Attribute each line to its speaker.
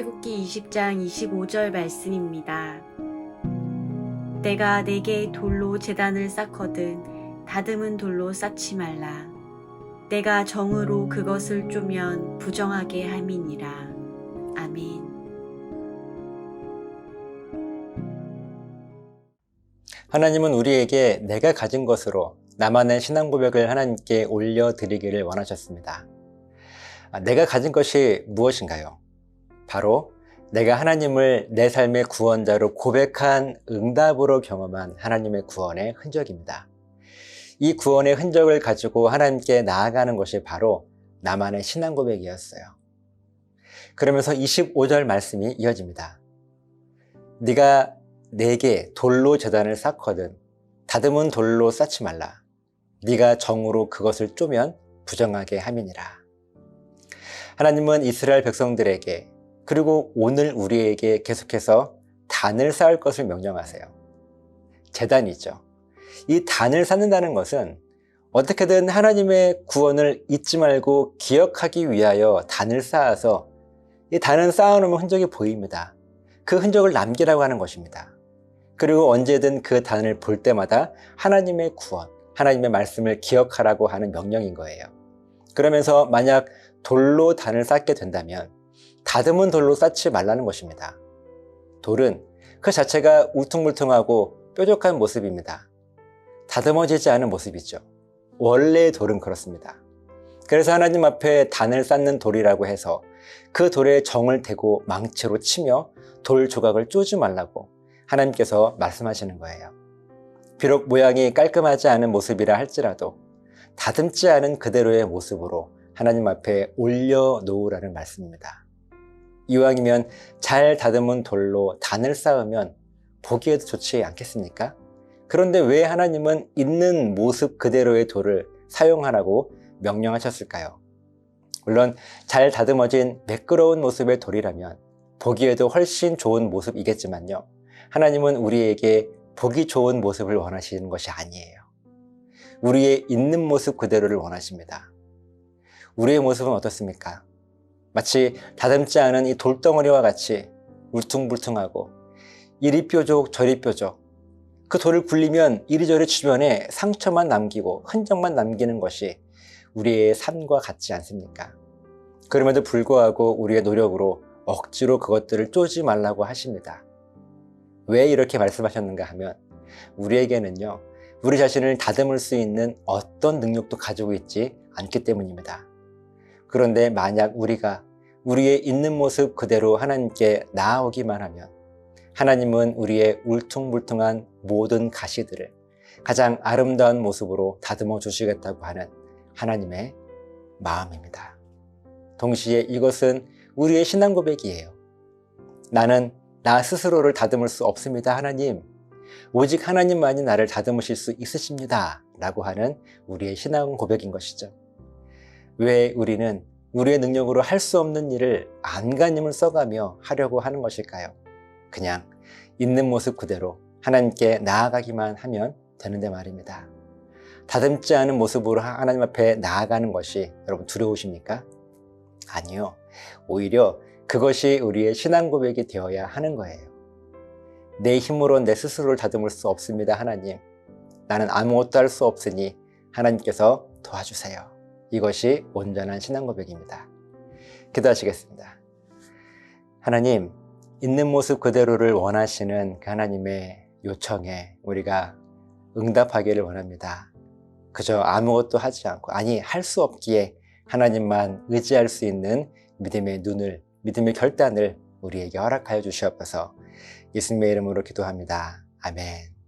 Speaker 1: 출애굽기 20장 25절 말씀입니다. 내가 내게 돌로 재단을 쌓거든 다듬은 돌로 쌓지 말라. 내가 정으로 그것을 쪼면 부정하게 함이니라. 아멘.
Speaker 2: 하나님은 우리에게 내가 가진 것으로 나만의 신앙 고백을 하나님께 올려드리기를 원하셨습니다. 아, 내가 가진 것이 무엇인가요? 바로 내가 하나님을 내 삶의 구원자로 고백한 응답으로 경험한 하나님의 구원의 흔적입니다. 이 구원의 흔적을 가지고 하나님께 나아가는 것이 바로 나만의 신앙 고백이었어요. 그러면서 25절 말씀이 이어집니다. 네가 내게 돌로 재단을 쌓거든 다듬은 돌로 쌓지 말라. 네가 정으로 그것을 쪼면 부정하게 함이니라. 하나님은 이스라엘 백성들에게 그리고 오늘 우리에게 계속해서 단을 쌓을 것을 명령하세요. 재단이죠. 이 단을 쌓는다는 것은 어떻게든 하나님의 구원을 잊지 말고 기억하기 위하여 단을 쌓아서 이 단은 쌓아놓으면 흔적이 보입니다. 그 흔적을 남기라고 하는 것입니다. 그리고 언제든 그 단을 볼 때마다 하나님의 구원, 하나님의 말씀을 기억하라고 하는 명령인 거예요. 그러면서 만약 돌로 단을 쌓게 된다면 다듬은 돌로 쌓지 말라는 것입니다. 돌은 그 자체가 울퉁불퉁하고 뾰족한 모습입니다. 다듬어지지 않은 모습이죠. 원래의 돌은 그렇습니다. 그래서 하나님 앞에 단을 쌓는 돌이라고 해서 그 돌에 정을 대고 망치로 치며 돌 조각을 쪼지 말라고 하나님께서 말씀하시는 거예요. 비록 모양이 깔끔하지 않은 모습이라 할지라도 다듬지 않은 그대로의 모습으로 하나님 앞에 올려놓으라는 말씀입니다. 이왕이면 잘 다듬은 돌로 단을 쌓으면 보기에도 좋지 않겠습니까? 그런데 왜 하나님은 있는 모습 그대로의 돌을 사용하라고 명령하셨을까요? 물론 잘 다듬어진 매끄러운 모습의 돌이라면 보기에도 훨씬 좋은 모습이겠지만요. 하나님은 우리에게 보기 좋은 모습을 원하시는 것이 아니에요. 우리의 있는 모습 그대로를 원하십니다. 우리의 모습은 어떻습니까? 마치 다듬지 않은 이 돌덩어리와 같이 울퉁불퉁하고 이리 뾰족 저리 뾰족 그 돌을 굴리면 이리저리 주변에 상처만 남기고 흔적만 남기는 것이 우리의 삶과 같지 않습니까? 그럼에도 불구하고 우리의 노력으로 억지로 그것들을 쪼지 말라고 하십니다. 왜 이렇게 말씀하셨는가 하면 우리에게는요, 우리 자신을 다듬을 수 있는 어떤 능력도 가지고 있지 않기 때문입니다. 그런데 만약 우리가 우리의 있는 모습 그대로 하나님께 나아오기만 하면 하나님은 우리의 울퉁불퉁한 모든 가시들을 가장 아름다운 모습으로 다듬어 주시겠다고 하는 하나님의 마음입니다. 동시에 이것은 우리의 신앙 고백이에요. 나는 나 스스로를 다듬을 수 없습니다, 하나님. 오직 하나님만이 나를 다듬으실 수 있으십니다. 라고 하는 우리의 신앙 고백인 것이죠. 왜 우리는 우리의 능력으로 할 수 없는 일을 안간힘을 써가며 하려고 하는 것일까요? 그냥 있는 모습 그대로 하나님께 나아가기만 하면 되는데 말입니다. 다듬지 않은 모습으로 하나님 앞에 나아가는 것이 여러분 두려우십니까? 아니요. 오히려 그것이 우리의 신앙 고백이 되어야 하는 거예요. 내 힘으로 내 스스로를 다듬을 수 없습니다, 하나님. 나는 아무것도 할 수 없으니 하나님께서 도와주세요. 이것이 온전한 신앙 고백입니다. 기도하시겠습니다. 하나님, 있는 모습 그대로를 원하시는 그 하나님의 요청에 우리가 응답하기를 원합니다. 그저 아무것도 하지 않고, 아니, 할 수 없기에 하나님만 의지할 수 있는 믿음의 눈을, 믿음의 결단을 우리에게 허락하여 주시옵소서 예수님의 이름으로 기도합니다. 아멘.